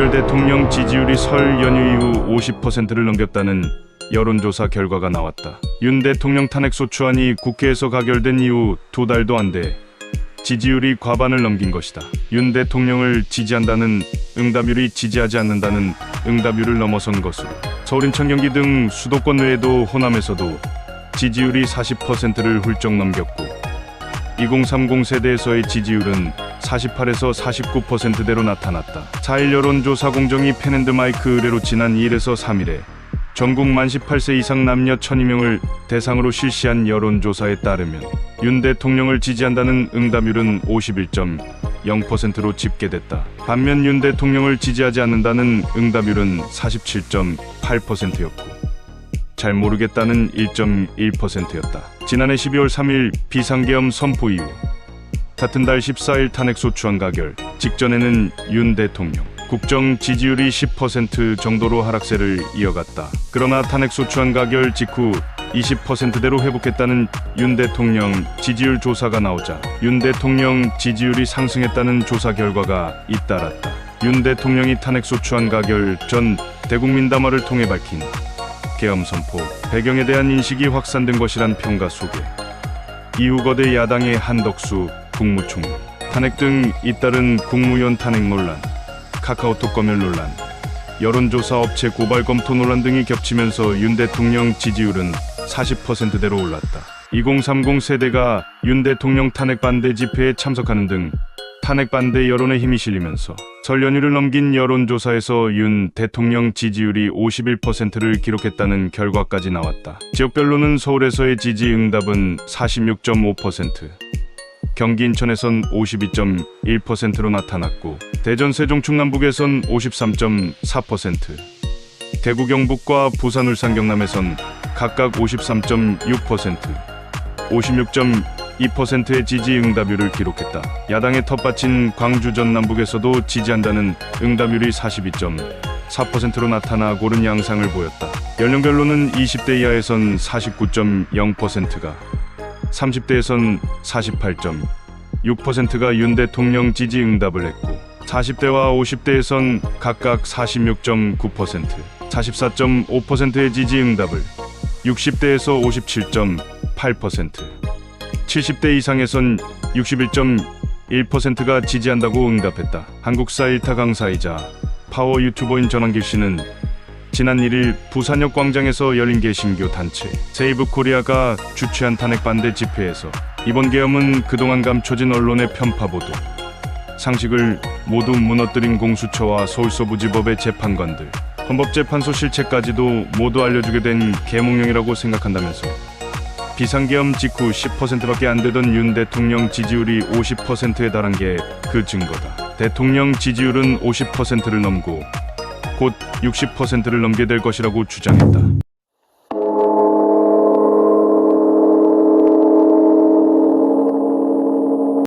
윤석열 대통령 지지율이 설 연휴 이후 50%를 넘겼다는 여론조사 결과가 나왔다. 윤 대통령 탄핵 소추안이 국회에서 가결된 이후 두 달도 안 돼 지지율이 과반을 넘긴 것이다. 윤 대통령을 지지한다는 응답률이 지지하지 않는다는 응답률을 넘어선 것으로 서울 인천 경기 등 수도권 외에도 호남에서도 지지율이 40%를 훌쩍 넘겼고 2030 세대에서의 지지율은 48에서 49%대로 나타났다. 4일 여론조사 공정위 펜앤드마이크 의뢰로 지난 2일에서 3일에 전국 만 18세 이상 남녀 1200명을 대상으로 실시한 여론조사에 따르면 윤 대통령을 지지한다는 응답률은 51.0%로 집계됐다. 반면 윤 대통령을 지지하지 않는다는 응답률은 47.8%였고 잘 모르겠다는 1.1%였다. 지난해 12월 3일 비상계엄 선포 이후 같은 달 14일 탄핵소추안 가결 직전에는 윤 대통령 국정 지지율이 10% 정도로 하락세를 이어갔다. 그러나 탄핵소추안 가결 직후 20%대로 회복했다는 윤 대통령 지지율 조사가 나오자 윤 대통령 지지율이 상승했다는 조사 결과가 잇따랐다. 윤 대통령이 탄핵소추안 가결 전 대국민담화를 통해 밝힌 계엄 선포 배경에 대한 인식이 확산된 것이란 평가 속에 이후 거대 야당의 한덕수 국무총리 탄핵 등 잇따른 국무위원 탄핵 논란 카카오톡 검열 논란 여론조사 업체 고발 검토 논란 등이 겹치면서 윤 대통령 지지율은 40%대로 올랐다. 2030 세대가 윤 대통령 탄핵 반대 집회에 참석하는 등 탄핵 반대 여론에 힘이 실리면서 설 연휴를 넘긴 여론조사에서 윤 대통령 지지율이 51%를 기록했다는 결과까지 나왔다. 지역별로는 서울에서의 지지 응답은 46.5%, 경기 인천에선 52.1%로 나타났고 대전 세종 충남북에선 53.4%, 대구 경북과 부산 울산 경남에선 각각 53.6%, 56.2%의 지지 응답률을 기록했다. 야당의 텃밭인 광주 전 남북에서도 지지한다는 응답률이 42.4%로 나타나 고른 양상을 보였다. 연령별로는 20대 이하에선 49.0%가 30대에선 48.6%가 윤 대통령 지지 응답을 했고 40대와 50대에선 각각 46.9%, 44.5%의 지지 응답을 60대에서 57.8%, 70대 이상에선 61.1%가 지지한다고 응답했다. 한국사 일타 강사이자 파워 유튜버인 전환길 씨는 지난 1일 부산역 광장에서 열린 개신교 단체. 세이브 코리아가 주최한 탄핵 반대 집회에서 이번 계엄은 그동안 감춰진 언론의 편파 보도, 상식을 모두 무너뜨린 공수처와 서울서부지법의 재판관들, 헌법재판소 실체까지도 모두 알려주게 된 계몽령이라고 생각한다면서 비상계엄 직후 10%밖에 안 되던 윤 대통령 지지율이 50%에 달한 게 그 증거다. 대통령 지지율은 50%를 넘고 곧 60%를 넘게 될 것이라고 주장했다.